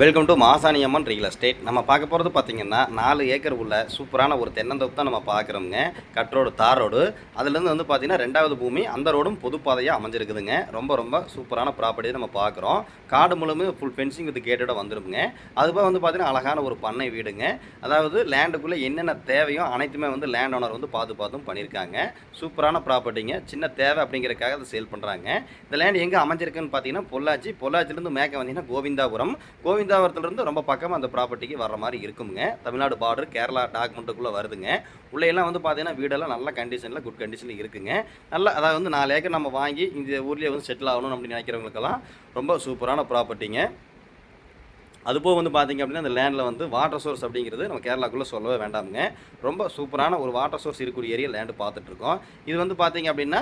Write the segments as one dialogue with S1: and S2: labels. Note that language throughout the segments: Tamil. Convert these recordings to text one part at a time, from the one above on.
S1: Welcome to Masaniamman real estate நம்ம பார்க்க போகிறது பார்த்தீங்கன்னா நாலு ஏக்கர் உள்ள சூப்பரான ஒரு தென்னந்தோப்பு தான் நம்ம பார்க்குறோங்க கட் ரோடு தார் ரோடு அதுலேருந்து வந்து பார்த்தீங்கன்னா ரெண்டாவது பூமி அந்த ரோடும் பொதுப்பாதையாக அமைஞ்சிருக்குதுங்க. ரொம்ப ரொம்ப சூப்பரான ப்ராப்பர்ட்டி நம்ம பார்க்குறோம். காடு முழுமே ஃபுல் ஃபென்சிங் வித் கேட்டோட வந்துடுங்க அதுபோக வந்து பார்த்தீங்கன்னா அழகான ஒரு பண்ணை வீடுங்க. அதாவது லேண்டுக்குள்ளே என்னென்ன தேவையோ அனைத்துமே வந்து லேண்ட் ஓனர் வந்து பார்த்து பார்த்தும் பண்ணியிருக்காங்க. சூப்பரான ப்ராப்பர்ட்டிங்க சின்ன தேவை அப்படிங்கிறக்காக அதை சேல் பண்ணுறாங்க இந்த லேண்ட் எங்கே அமைஞ்சிருக்குன்னு பார்த்தீங்கன்னா பொள்ளாச்சி. பொள்ளாச்சிலேருந்து மேக்க வந்தீங்கன்னா கோவிந்தாபுரம் கோவிந்தாபுரத்துலேருந்து ரொம்ப பக்கமாக அந்த ப்ராப்பர்ட்டிக்கு வர்ற மாதிரி இருக்குங்க. தமிழ்நாடு பார்டர் கேரளா டாக்குமெண்ட்டுக்குள்ளே வருதுங்க. உள்ளே எல்லாம் வந்து பார்த்தீங்கன்னா வீடெல்லாம் நல்ல கண்டிஷனில் குட் கண்டிஷனில் இருக்குங்க. நல்ல அதாவது வந்து நாலு ஏக்கர் நம்ம வாங்கி இந்த ஊர்லேயே வந்து செட்டில் ஆகணும் அப்படின்னு நினைக்கிறவங்களுக்கெல்லாம் ரொம்ப சூப்பரான ப்ராப்பர்ட்டிங்க அதுபோக வந்து பார்த்தீங்க அப்படின்னா அந்த லேண்டில் வந்து வாட்டர் சோர்ஸ் அப்படிங்கிறது நம்ம கேரளாக்குள்ளே சொல்லவே வேண்டாமுங்க. ரொம்ப சூப்பரான ஒரு வாட்டர் சோர்ஸ் இருக்கக்கூடிய ஏரியா லேண்டு பார்த்துட்ருக்கோம் இது வந்து பார்த்தீங்க அப்படின்னா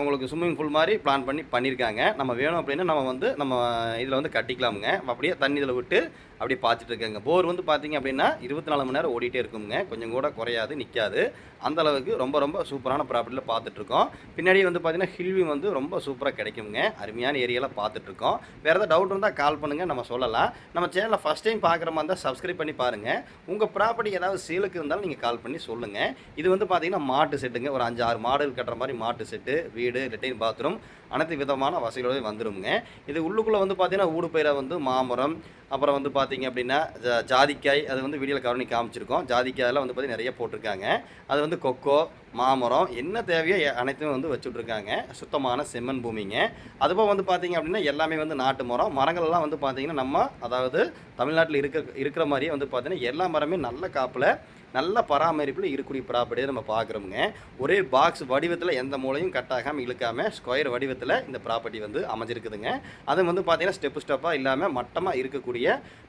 S1: உங்களுக்கு ஸ்விம்மிங் பூல் மாதிரி பிளான் பண்ணி பண்ணியிருக்காங்க நம்ம வேணும் அப்படின்னா நம்ம வந்து நம்ம இதில் வந்து கட்டிக்கலாமுங்க. அப்படியே தண்ணி இதில் விட்டு அப்படியே பார்த்துட்டு இருக்காங்க போர் வந்து பார்த்தீங்க அப்படின்னா இருபத்தி நாலு மணி நேரம் ஓடிட்டே இருக்குங்க. கொஞ்சம் கூட குறையாது நிற்காது அந்த அளவுக்கு ரொம்ப ரொம்ப சூப்பரான ப்ராப்பர்ட்டியில் பார்த்துட்ருக்கோம். பின்னாடி வந்து பார்த்தீங்கன்னா ஹில்வி வந்து ரொம்ப சூப்பராக கிடைக்குங்க. அருமையான ஏரியாவில் பார்த்துட்ருக்கோம். வேறு ஏதாவது டவுட் இருந்தால் கால் பண்ணுங்கள் நம்ம சொல்லலாம். நம்ம சேனலில் ஃபஸ்ட் டைம் பார்க்குற மாதிரி இருந்தால் சப்ஸ்கிரைப் பண்ணி பாருங்கள் உங்கள் ப்ராப்பர்ட்டி ஏதாவது சேலுக்கு இருந்தாலும் நீங்கள் கால் பண்ணி சொல்லுங்கள் இது வந்து பார்த்தீங்கன்னா மாட்டு செட்டுங்க. ஒரு அஞ்சு ஆறு மாடல் கட்டுற மாதிரி மாட்டு செட்டு வீடு லெட்டின் பாத்ரூம் அனைத்து விதமான வசதிகளோடு வந்துருங்க இது உள்ளுக்குள்ளே வந்து பார்த்தீங்கன்னா ஊடு பயிரை வந்து மாமரம் அப்புறம் வந்து பார்த்தீங்க அப்படின்னா ஜா- ஜாதிக்காய் அது வந்து வீடியோவில் கவனி காமிச்சிருக்கோம். ஜாதிக்காயெல்லாம் வந்து பார்த்திங்கன்னா நிறைய போட்டிருக்காங்க. அது வந்து கொக்கோ மாமரம் என்ன தேவையோ எ- அனைத்துமே வந்து வச்சுட்ருக்காங்க. சுத்தமான செம்மண் பூமிங்க. அதுபோல் வந்து பார்த்தீங்க அப்படின்னா எல்லாமே வந்து நாட்டு மரம். மரங்கள்லாம் வந்து பார்த்தீங்கன்னா நம்ம அதாவது தமிழ்நாட்டில் இருக்க இருக்கிற மாதிரியே வந்து பார்த்தீங்கன்னா எல்லா மரமே நல்ல காப்பில் நல்ல பராமரிப்பில் இருக்கக்கூடிய ப்ராப்பர்ட்டியை நம்ம பார்க்குறோமுங்க ஒரே பாக்ஸ் வடிவத்தில் எந்த மூலையும் கட் ஆகாமல் இழுக்காமல் ஸ்கொயர் வடிவத்தில் இந்த ப்ராப்பர்ட்டி வந்து அமைஞ்சிருக்குதுங்க. அது வந்து பார்த்தீங்கன்னா ஸ்டெப்பு ஸ்டெப்பாக இல்லாமல் மட்டமாக இருக்கக்கூடிய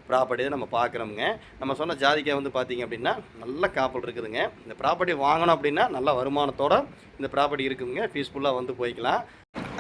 S1: ப்ராப்பர்ட்டியை நம்ம பார்க்குறோமுங்க நம்ம சொன்ன ஜாதிக்காய் வந்து பார்த்தீங்க அப்படின்னா நல்ல காப்பல் இருக்குதுங்க. இந்த ப்ராப்பர்ட்டி வாங்கணும் அப்படின்னா நல்ல வருமானத்தோட இந்த ப்ராப்பர்ட்டி இருக்குங்க பீஸ்ஃபுல்லாக வந்து போய்க்கலாம்.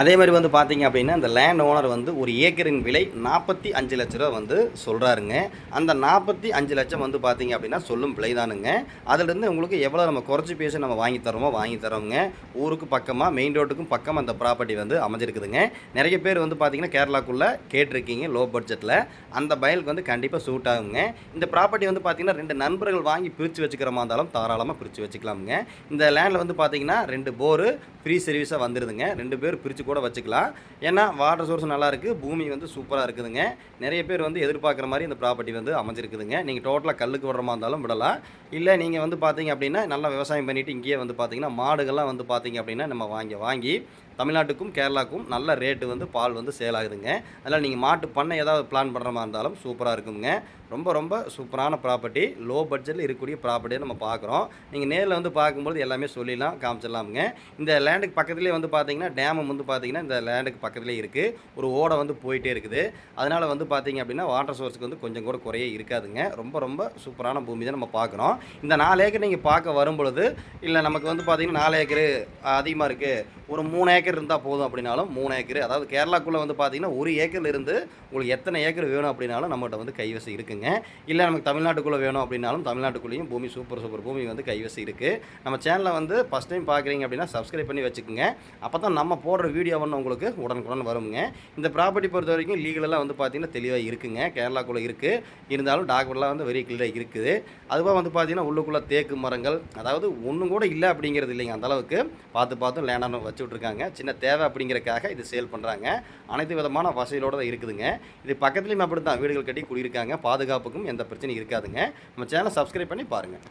S1: அதே மாதிரி வந்து பார்த்தீங்க அப்படின்னா இந்த லேண்ட் ஓனர் வந்து ஒரு ஏக்கரின் விலை நாற்பத்தி அஞ்சு லட்ச ரூபா வந்து சொல்கிறாருங்க அந்த நாற்பத்தி அஞ்சு லட்சம் வந்து பார்த்தீங்க அப்படின்னா சொல்லும் விலைதானுங்க அதுலேருந்து உங்களுக்கு எவ்வளோ நம்ம குறைச்சி பேசி நம்ம வாங்கி தரோமோ வாங்கி தரோங்க ஊருக்கு பக்கமாக மெயின் ரோட்டுக்கும் பக்கமாக அந்த ப்ராப்பர்ட்டி வந்து அமைஞ்சிருக்குதுங்க. நிறைய பேர் வந்து பார்த்தீங்கன்னா கேரளாக்குள்ளே கேட்டிருக்கீங்க லோ பட்ஜெட்டில் அந்த பயலுக்கு வந்து கண்டிப்பாக சூட் ஆகுங்க. இந்த ப்ராப்பர்ட்டி வந்து பார்த்தீங்கன்னா ரெண்டு நண்பர்கள் வாங்கி பிரித்து வச்சுக்கிற மாதிரி இருந்தாலும் தாராளமாக பிரித்து வச்சுக்கலாமுங்க. இந்த லேண்டில் வந்து பார்த்தீங்கன்னா ரெண்டு போரு ஃப்ரீ சர்வீஸாக வந்துடுதுங்க ரெண்டு பேர் பிரித்து கூட வச்சுக்கலாம். ஏன்னா வாட்டர் சோர்ஸ் நல்லா இருக்குது பூமி வந்து சூப்பராக இருக்குதுங்க. நிறைய பேர் வந்து எதிர்பார்க்குற மாதிரி இந்த ப்ராப்பர்ட்டி வந்து அமைஞ்சிருக்குதுங்க. நீங்கள் டோட்டலாக கல்லுக்கு விடுற மாதிரி இருந்தாலும் விடலாம். இல்லை நீங்கள் வந்து பார்த்தீங்க அப்படின்னா நல்லா விவசாயம் பண்ணிவிட்டு இங்கேயே வந்து பார்த்தீங்கன்னா மாடுகள்லாம் வந்து பார்த்தீங்க அப்படின்னா நம்ம வாங்கி வாங்கி தமிழ்நாட்டுக்கும் கேரளாவுக்கும் நல்ல ரேட்டு வந்து பால் வந்து சேல் ஆகுதுங்க. அதனால் நீங்கள் மாட்டு பண்ணை ஏதாவது பிளான் பண்ணுற மாதிரி இருந்தாலும் சூப்பராக இருக்குங்க. ரொம்ப ரொம்ப சூப்பரான ப்ராப்பர்ட்டி லோ பட்ஜெட்டில் இருக்கக்கூடிய ப்ராப்பர்ட்டியை நம்ம பார்க்குறோம் நீங்கள் நேரில் வந்து பார்க்கும்போது எல்லாமே சொல்லிடலாம் காமிச்சிடலாமுங்க. இந்த லேண்டுக்கு பக்கத்துலேயே வந்து பார்த்தீங்கன்னா டேமும் வந்து பார்த்தீங்கன்னா இந்த லேண்டுக்கு பக்கத்துலேயே இருக்குது ஒரு ஓடை வந்து போயிட்டே இருக்குது. அதனால் வந்து பார்த்தீங்க அப்படின்னா வாட்டர் சோர்ஸுக்கு வந்து கொஞ்சம் கூட குறைய இருக்காதுங்க. ரொம்ப ரொம்ப சூப்பரான பூமி தான் நம்ம பார்க்குறோம் இந்த நாலு ஏக்கர் நீங்கள் பார்க்க வரும் பொழுது இல்லை நமக்கு வந்து பார்த்தீங்கன்னா நாலு ஏக்கர் அதிகமாக இருக்குது ஒரு மூணு ஏக்கர் ஏக்கர் இருந்தால் போதும் அப்படின்னாலும் மூணு ஏக்கர். அதாவது கேரளாக்குள்ளே வந்து பார்த்தீங்கன்னா ஒரு ஏக்கரில் இருந்து உங்களுக்கு எத்தனை ஏக்கர் வேணும் அப்படின்னாலும் நம்மகிட்ட வந்து கைவசம் இருக்குங்க. இல்லை நமக்கு தமிழ்நாட்டுக்குள்ளே வேணும் அப்படின்னாலும் தமிழ்நாட்டுக்குள்ளேயும் பூமி சூப்பர் சூப்பர் பூமி வந்து கைவசம் இருக்குது நம்ம சேனலை வந்து ஃபஸ்ட் டைம் பார்க்குறீங்க அப்படின்னா சப்ஸ்கிரைப் பண்ணி வச்சுக்கோங்க. அப்போ தான் நம்ம போடுற வீடியோ வந்து உங்களுக்கு உடனுக்குடன் வருங்க. இந்த ப்ராப்பர்ட்டி பொறுத்த வரைக்கும் லீகலெல்லாம் வந்து பார்த்தீங்கன்னா தெளிவாக இருக்குங்க. கேரளாக்குள்ளே இருக்குது இருந்தாலும் டாக்குமெண்ட்லாம் வந்து வெரி கிளியராக இருக்குது. அதுவாக வந்து பார்த்தீங்கன்னா உள்ளுக்குள்ளே தேக்கு மரங்கள் அதாவது ஒன்றும் கூட இல்லை அப்படிங்கிறது இல்லைங்க. அந்தளவுக்கு பார்த்து பார்த்து லேண்டாக வச்சு விட்ருக்காங்க சின்ன தேவை அப்படிங்கிறக்காக இது சேல் பண்ணுறாங்க அனைத்து விதமான வசதியோடு தான் இருக்குதுங்க. இது பக்கத்துலேயும் அப்படி தான் வீடுகள் கட்டி குடியிருக்காங்க. பாதுகாப்புக்கும் எந்த பிரச்சனையும் இருக்காதுங்க. நம்ம சேனலை சப்ஸ்கிரைப் பண்ணி பாருங்கள்